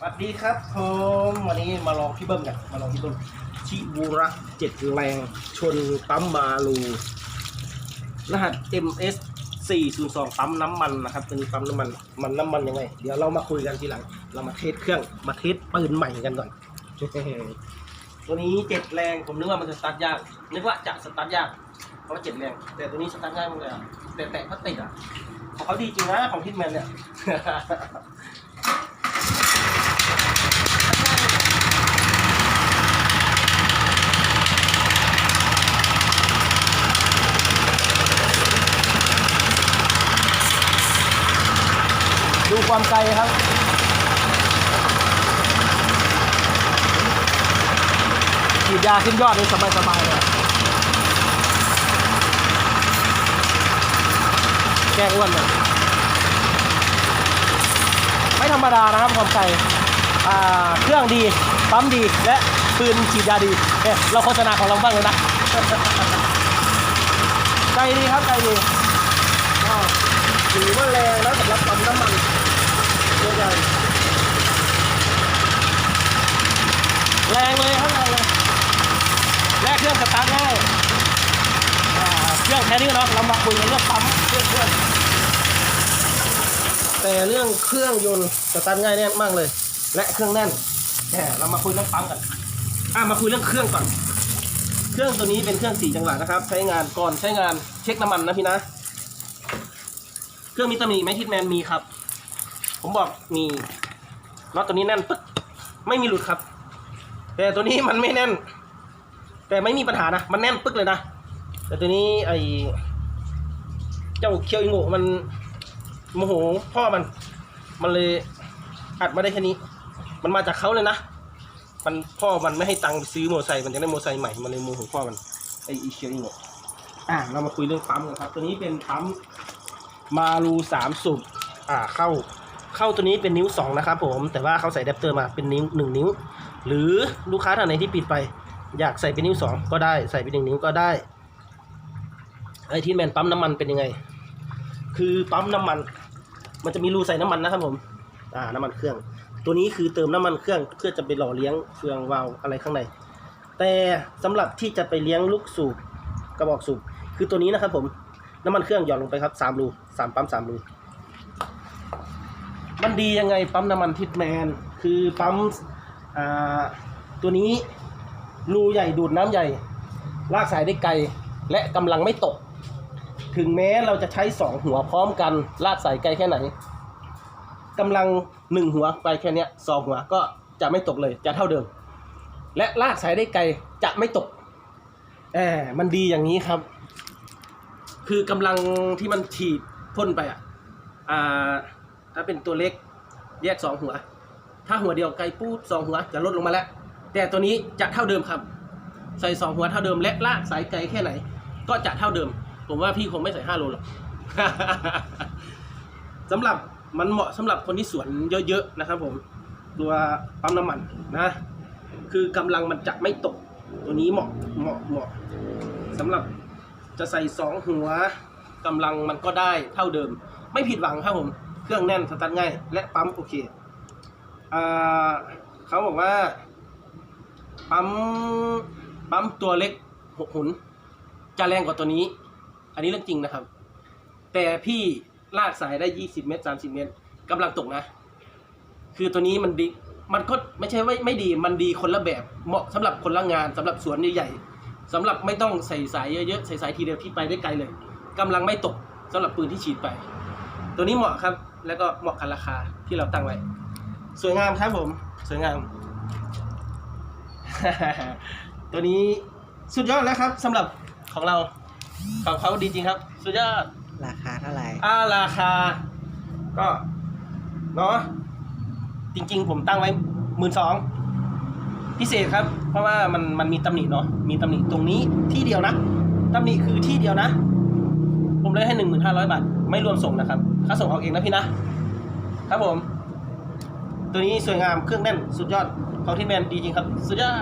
สวัสดีครับผมวันนี้มาลองพี่เบิ้มกันมาลองพี่เบิ้มชิบูระเจ็ดแรงชนปั๊มมาลูรหัส MS 402ปั๊มน้ำมันนะครับตัวนี้ปั๊มน้ำมันมันน้ำมันยังไงเดี๋ยวเรามาคุยกันทีหลัง เรามาเทสเครื่องมาเทสปืนใหม่กันก่อนตัวนี้เจ็ดแรงผมนึกว่ามันจะสตาร์ทยากนึกว่าจะสตาร์ทยากเพราะว่าเจ็ดแรง แต่ตัวนี้สตาร์ทง่ายมากเลยแต่แตะพลาสติกอะของเขาดีจริงนะของทิทแมนเนี่ย ความไกลครับฉีดยาขึ้นยอดนี่สบายสบายๆเลยแก้อ้วนเลยไม่ธรรมดานะครับความไกลอ่าเครื่องดีปั๊มดีและปืนฉีดยาดีเราโฆษณาของเราบ้างเลยนะใจดีครับใจดีก็ถือว่าแรงแล้วสำหรับปั๊มน้ำมันตัวใหญ่แรงเลยครับแรงเลย และเครื่อง สตาร์ทง่ายเครื่องแค่นี้เนาะเรามาคุยกันเรื่องปั๊มเครื่องเครื่องแต่เรื่องเครื่องยนต์สตาร์ทง่ายแน่มากเลย และเครื่องแน่นแหมเรามาคุยเรื่องปั๊มกันอะมาคุยเรื่องเครื่องก่อน เครื่องตัวนี้เป็นเครื่องสี่จังหวะนะครับ ใช้งานก่อนใช้งานเช็คน้ำมันนะพี่นะ เครื่องมีตำหนิไหมทิดแมนมีครับ ผมบอกมีน็อตตัวนี้แน่นปึ๊กไม่มีหลุดครับ แต่ตัวนี้มันไม่แน่น แต่ไม่มีปัญหานะ มันแน่นปึ๊กเลยนะ แต่ตัวนี้ไอเจ้าเคียวอิงโงมันโมโหพ่อมัน มันเลยอัดมาได้แค่นี้ มันมาจากเขาเลยนะ มันพ่อมันไม่ให้ตังค์ซื้อโมไซค์มันจะได้โมไซค์ใหม่ มันเลยโมโหพ่อมันไออีเคียวอิงโงอะเรามาคุยเรื่องปั๊มกันครับ ตัวนี้เป็นปั๊มมารูสามสูบอ่าเข้าเข้าตัวนี้เป็นนิ้วสองนะครับผม แต่ว่าเขาใส่แดปเตอร์มาเป็นนิ้วหนึ่งนิ้ว หรือลูกค้าท่านไหนที่ปิดไป อยากใส่เป็นนิ้วสองก็ได้ใส่เป็นหนึ่งนิ้วก็ได้ไอที่แมนปั๊มน้ำมันเป็นยังไง คือปั๊มน้ำมัน มันจะมีรูใส่น้ำมันนะครับผม อ่า น้ำมันเครื่อง ตัวนี้คือเติมน้ำมันเครื่องเพื่อจะไปหล่อเลี้ยงเฟืองวาล์วอะไรข้างใน แต่สำหรับที่จะไปเลี้ยงลูกสูบกระบอกสูบคือตัวนี้นะครับผม น้ำมันเครื่องหย่อนลงไปครับสามรูสามปั๊มสามรูมันดียังไงปั๊มน้ำมันทิดแมน คือปั๊มอ่าตัวนี้ รูใหญ่ดูดน้ำใหญ่ ลากสายได้ไกลและกำลังไม่ตก ถึงแม้เราจะใช้สองหัวพร้อมกัน ลากสายไกลแค่ไหนกำลังหนึ่งหัวไปแค่เนี้ยสองหัวก็จะไม่ตกเลยจะเท่าเดิม และลากสายได้ไกลจะไม่ตกแหมมันดีอย่างนี้ครับ คือกำลังที่มันฉีดพ่นไปอะอ่าถ้าเป็นตัวเล็กแยกสองหัว ถ้าหัวเดียวไกลปูดสองหัวจะลดลงมาแล้ว แต่ตัวนี้จะเท่าเดิมครับ ใส่สองหัวเท่าเดิมและลากสายไกลแค่ไหน ก็จะเท่าเดิม ผมว่าพี่คงไม่ใส่ห้าโลหรอกสำหรับมันเหมาะสำหรับคนที่สวนเยอะๆนะครับผมตัวปั๊มน้ำมันนะ คือกำลังมันจะไม่ตก ตัวนี้เหมาะเหมาะเหมาะสำหรับจะใส่สองหัวกำลังมันก็ได้เท่าเดิม ไม่ผิดหวังครับผมเครื่องแน่นสตาร์ทง่าย และปั๊มโอเคอเขาบอกว่า ปั๊มปั๊มตัวเล็กหกหุน จะแรงกว่าตัวนี้ อันนี้เรื่องจริงนะครับ แต่พี่ลากสายได้20เมตร30เมตรกำลังตกนะ คือตัวนี้มันดีมันก็ไม่ใช่ว่าไม่ดีมันดีคนละแบบ เหมาะสำหรับคนละงานสำหรับสวนใหญ่ๆสำหรับไม่ต้องใส่สายเยอะๆใส่สายทีเดียวพี่ไปได้ไกลเลยกำลังไม่ตกสำหรับปืนที่ฉีดไป ตัวนี้เหมาะครับ แล้วก็เหมาะกับราคาที่เราตั้งไว้ สวยงามครับผม สวยงาม ตัวนี้สุดยอดแล้วครับสำหรับของเราของเขาดีจริงครับ สุดยอดราคาเท่าไหร่อ่าราคา ก็เนาะจริง ๆ ผมตั้งไว้หมื่นสองพิเศษครับ เพราะว่ามันมันมีตำหนิเนาะมีตำหนิตรงนี้ที่เดียวนะตำหนิคือที่เดียวนะ ผมเลยให้หนึ่งหมื่นห้าร้อยบาท ไม่รวมส่งนะครับ ค่าส่งเอาเองนะพี่นะ ครับผม ตัวนี้สวยงามเครื่องแน่นสุดยอดเขาที่แมนดีจริงครับ สุดยอด